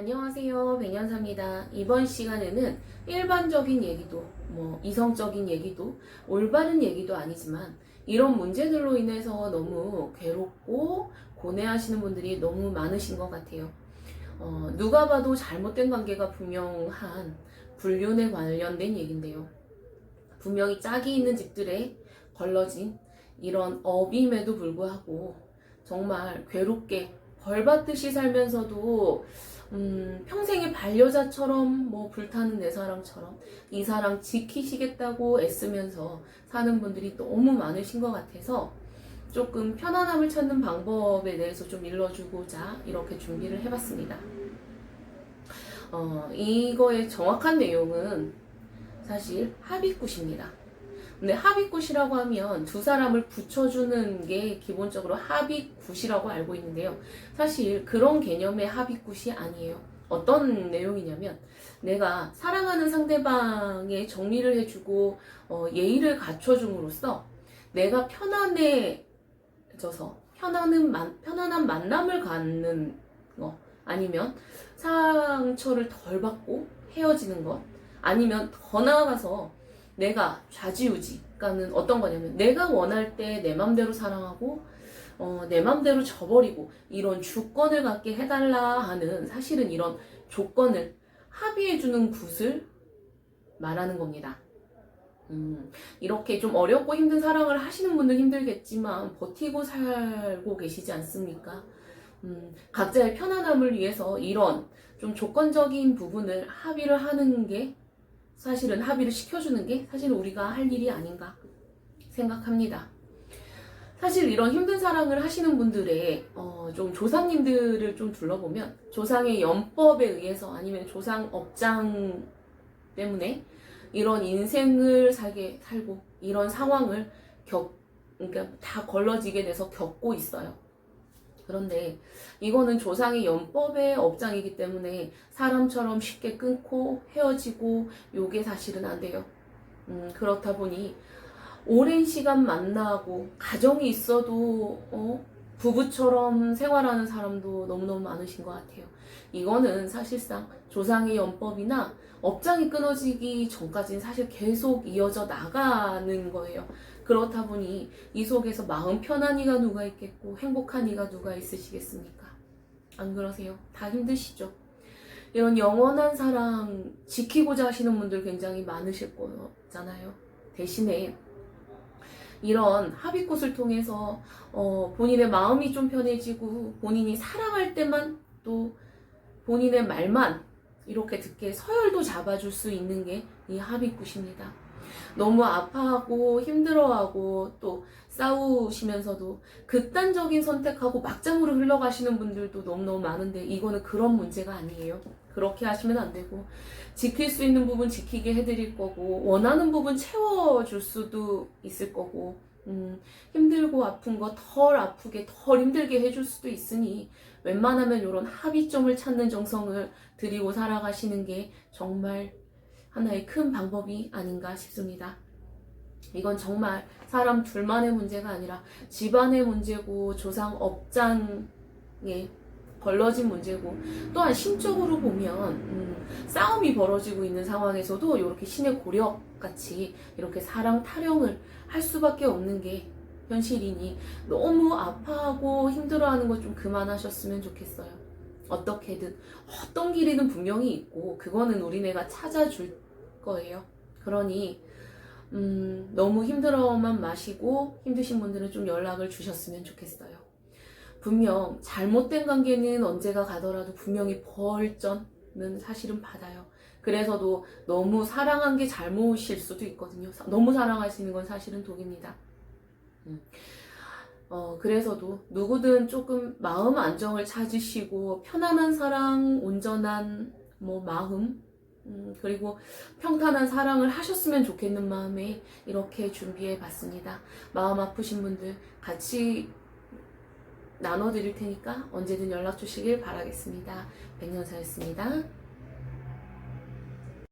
안녕하세요. 백년사입니다. 이번 시간에는 일반적인 얘기도, 뭐, 이성적인 얘기도, 올바른 얘기도 아니지만, 이런 문제들로 인해서 너무 괴롭고 고뇌하시는 분들이 너무 많으신 것 같아요. 어, 누가 봐도 잘못된 관계가 분명한 불륜에 관련된 얘기인데요. 분명히 짝이 있는 집들에 걸러진 이런 업임에도 불구하고 정말 괴롭게 벌 받듯이 살면서도 음, 평생의 반려자처럼 뭐 불타는 내 사랑처럼 이 사랑 지키시겠다고 애쓰면서 사는 분들이 너무 많으신 것 같아서 조금 편안함을 찾는 방법에 대해서 좀 일러주고자 이렇게 준비를 해봤습니다. 어, 이거의 정확한 내용은 사실 합의굿입니다. 근데 합의굿이라고 하면 두 사람을 붙여주는 게 기본적으로 합의굿이라고 알고 있는데요. 사실 그런 개념의 합의굿이 아니에요. 어떤 내용이냐면 내가 사랑하는 상대방의 정리를 해주고 어, 예의를 갖춰줌으로써 내가 편안해져서 편안한, 만, 편안한 만남을 갖는 거 아니면 상처를 덜 받고 헤어지는 것 아니면 더 나아가서 내가 좌지우지 그러니까는 어떤 거냐면 내가 원할 때 내 맘대로 사랑하고 어, 내 맘대로 져버리고 이런 주권을 갖게 해달라 하는 사실은 이런 조건을 합의해주는 굿을 말하는 겁니다. 음, 이렇게 좀 어렵고 힘든 사랑을 하시는 분들 힘들겠지만 버티고 살고 계시지 않습니까? 음, 각자의 편안함을 위해서 이런 좀 조건적인 부분을 합의를 하는 게 사실은 합의를 시켜주는 게 사실은 우리가 할 일이 아닌가 생각합니다. 사실 이런 힘든 사랑을 하시는 분들의 어, 좀 조상님들을 좀 둘러보면 조상의 연법에 의해서 아니면 조상 업장 때문에 이런 인생을 살게 살고 이런 상황을 겪 그러니까 다 걸러지게 돼서 겪고 있어요. 그런데 이거는 조상의 연법의 업장이기 때문에 사람처럼 쉽게 끊고 헤어지고 요게 사실은 안 돼요. 음, 그렇다 보니 오랜 시간 만나고 가정이 있어도 어? 부부처럼 생활하는 사람도 너무너무 많으신 것 같아요. 이거는 사실상 조상의 연법이나 업장이 끊어지기 전까지는 사실 계속 이어져 나가는 거예요. 그렇다 보니 이 속에서 마음 편한 이가 누가 있겠고 행복한 이가 누가 있으시겠습니까? 안 그러세요? 다 힘드시죠? 이런 영원한 사랑 지키고자 하시는 분들 굉장히 많으실 거잖아요. 대신에 이런 합의꽃을 통해서 어, 본인의 마음이 좀 편해지고 본인이 사랑할 때만 또 본인의 말만 이렇게 듣게 서열도 잡아줄 수 있는 게 이 합의꽃입니다. 너무 아파하고 힘들어하고 또 싸우시면서도 극단적인 선택하고 막장으로 흘러가시는 분들도 너무너무 많은데 이거는 그런 문제가 아니에요. 그렇게 하시면 안 되고 지킬 수 있는 부분 지키게 해드릴 거고 원하는 부분 채워줄 수도 있을 거고 음, 힘들고 아픈 거 덜 아프게 덜 힘들게 해줄 수도 있으니 웬만하면 이런 합의점을 찾는 정성을 들이고 살아가시는 게 정말 하나의 큰 방법이 아닌가 싶습니다. 이건 정말 사람 둘만의 문제가 아니라 집안의 문제고 조상 업장에 걸러진 문제고 또한 심적으로 보면 음, 싸움이 벌어지고 있는 상황에서도 이렇게 신의 고력 같이 이렇게 사랑 타령을 할 수밖에 없는 게 현실이니 너무 아파하고 힘들어하는 것 좀 그만하셨으면 좋겠어요. 어떻게든 어떤 길이든 분명히 있고 그거는 우리네가 찾아줄 거예요. 그러니 음, 너무 힘들어만 마시고 힘드신 분들은 좀 연락을 주셨으면 좋겠어요. 분명 잘못된 관계는 언제가 가더라도 분명히 벌전은 사실은 받아요. 그래서도 너무 사랑한 게 잘못일 수도 있거든요. 사- 너무 사랑하시는 건 사실은 독입니다. 음. 어, 그래서도 누구든 조금 마음 안정을 찾으시고 편안한 사랑, 온전한 뭐 마음, 음, 그리고 평탄한 사랑을 하셨으면 좋겠는 마음에 이렇게 준비해 봤습니다. 마음 아프신 분들 같이 나눠드릴 테니까 언제든 연락 주시길 바라겠습니다. 백년사였습니다.